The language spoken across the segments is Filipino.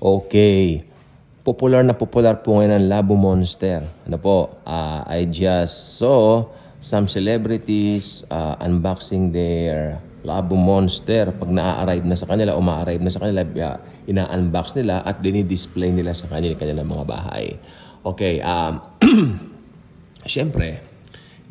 Okay. Popular na popular po ngayon ang Labo Monster. Ano po, ah, I just saw some celebrities ah, unboxing their Labo Monster. Pag na-arrive na sa kanila o ma-arrive na sa kanila, ah, ina-unbox nila at dinidisplay nila sa kanila kanilang mga bahay. Okay, um, Siyempre,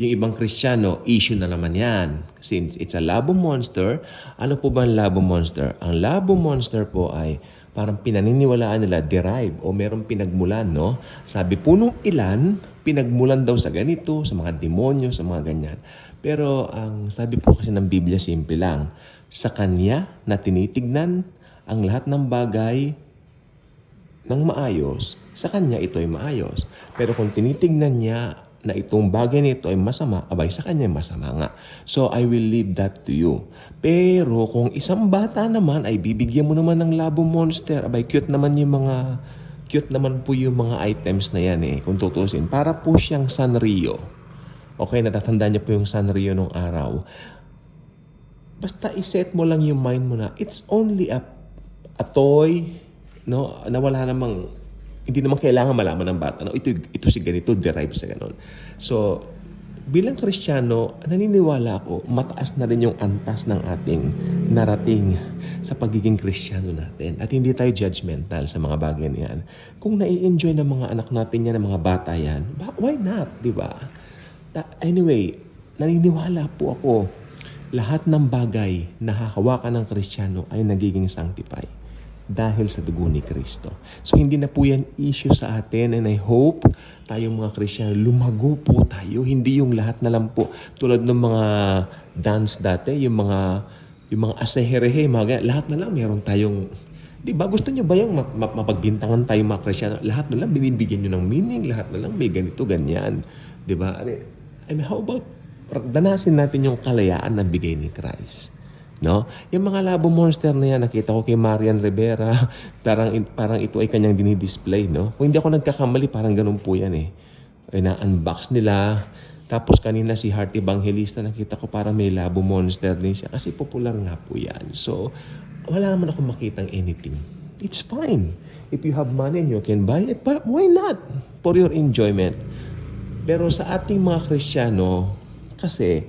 yung ibang Kristiyano, issue na naman yan. Since it's a labo monster, ano po ba ang labo monster? Ang labo monster po ay parang pinaniniwalaan nila derive o merong pinagmulan, no? Sabi po nung ilan, pinagmulan daw sa ganito, sa mga demonyo, sa mga ganyan. Pero ang sabi po kasi ng Biblia, simple lang. Sa Kanya na tinitignan ang lahat ng bagay ng maayos, sa kanya ito ay maayos. Pero kung tinitingnan niya na itong bagay nito ay masama, abay sa kanya masama nga. So I will leave that to you. Pero kung isang bata naman ay bibigyan mo naman ng labo monster, abay cute naman yung mga cute naman po yung mga items na yan eh, kung tutusin. Para po siyang Sanrio. Okay, natatandaan niyo po yung Sanrio nung araw. Basta iset mo lang yung mind mo na it's only a, a toy, no? Na wala namang, hindi naman kailangan malaman ng bata, no? Ito, ito si ganito, derive sa ganon. So, bilang Kristiyano, naniniwala ako, mataas na rin yung antas ng ating narating sa pagiging Kristiyano natin. At hindi tayo judgmental sa mga bagay na yan. Kung nai-enjoy ng mga anak natin yan, ng mga bata yan, why not, di ba? Anyway, naniniwala po ako, lahat ng bagay na hahawakan ng Kristiyano ay nagiging sanctify dahil sa dugo ni Kristo. So hindi na po yan issue sa atin and I hope tayong mga Kristiyano lumago po tayo. Hindi yung lahat na lang po tulad ng mga dance dati, yung mga yung mga aseherehe, mga lahat na lang meron tayong Di ba? Gusto niyo ba yung map- map- mapagbintangan tayo mga Kristiyano? Lahat na lang binibigyan niyo ng meaning, lahat na lang may ganito, ganyan. Di ba? I mean, how about danasin natin yung kalayaan na bigay ni Christ? No? Yung mga labo monster na yan, nakita ko kay Marian Rivera, parang, parang ito ay kanyang dinidisplay, no? Kung hindi ako nagkakamali, parang ganun po yan eh. Ay na-unbox nila. Tapos kanina si Heart Evangelista, nakita ko parang may labo monster din siya. Kasi popular nga po yan. So, wala naman ako makitang anything. It's fine. If you have money and you can buy it, but why not? For your enjoyment. Pero sa ating mga Kristiyano, kasi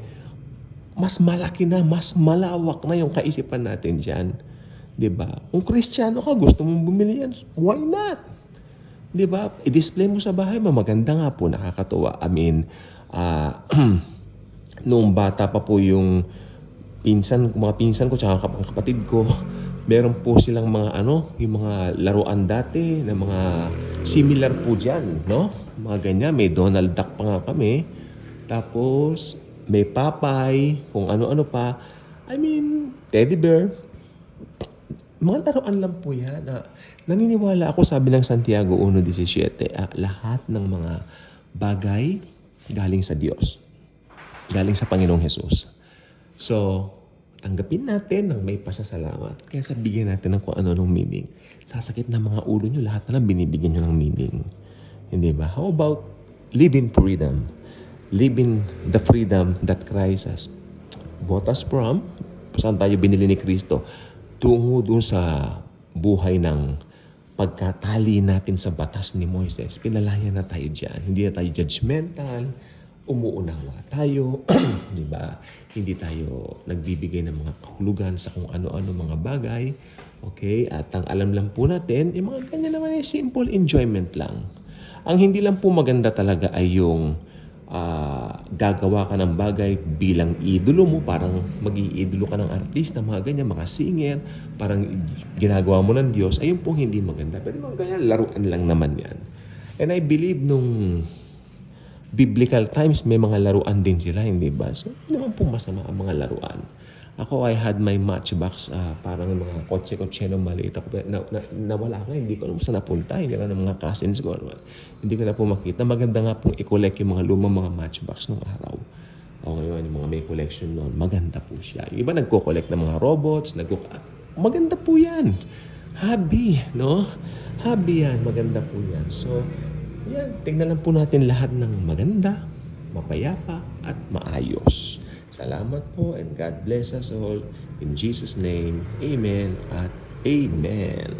mas malaki na, mas malawak na yung kaisipan natin dyan. ba? Kung Kristiyano ka, gusto mong bumili yan, why not? ba? I-display mo sa bahay mo, maganda nga po, nakakatuwa. I mean, ah, nung bata pa po yung pinsan, mga pinsan ko tsaka ang kapatid ko, meron po silang mga ano, yung mga laruan dati na mga similar po dyan, no? Mga ganyan, may Donald Duck pa nga kami. Tapos, may Papay, kung ano-ano pa. I mean, teddy bear. Mga laruan lang po yan. Na, naniniwala ako, sabi ng Santiago 1.17, ah, lahat ng mga bagay galing sa Diyos. Galing sa Panginoong Jesus. So, tanggapin natin ng may pasasalamat. Kaya sabigyan natin ng kung ano-anong meaning. Sasakit na mga ulo nyo, lahat na lang binibigyan nyo ng meaning. Hindi ba? How about live in freedom? Live in the freedom that Christ has bought us from. Saan tayo binili ni Kristo? Tungo dun sa buhay ng pagkatali natin sa batas ni Moises. Pinalaya na tayo dyan. Hindi na tayo judgmental. Umuunawa tayo. di ba? Hindi tayo nagbibigay ng mga kahulugan sa kung ano-ano mga bagay. Okay? At ang alam lang po natin, yung mga ganyan naman ay simple enjoyment lang. Ang hindi lang po maganda talaga ay yung ah, gagawa ka ng bagay bilang idolo mo, parang mag-iidolo ka ng artista, mga ganyan, mga singer, parang ginagawa mo ng Diyos, ayun po hindi maganda. Pero mga ganyan, laruan lang naman yan. And I believe nung biblical times, may mga laruan din sila, hindi ba? So, hindi naman po masama ang mga laruan. Ako, I had my matchbox, ah, parang mga kotse-kotse ng maliit. Ako, na, na, nawala ka, hindi ko alam saan napunta. Hindi ka ng mga cousins ko. Ano, hindi ko na po makita. Maganda nga pong i-collect yung mga lumang mga matchbox ng araw. O ngayon, yung mga may collection noon, maganda po siya. Yung iba nagko-collect ng mga robots, nagko maganda po yan. Hobby, no? Hobby yan, maganda po yan. So, yan, tingnan lang po natin lahat ng maganda, mapayapa, at maayos. Salamat po and God bless us all. In Jesus' name, Amen at Amen.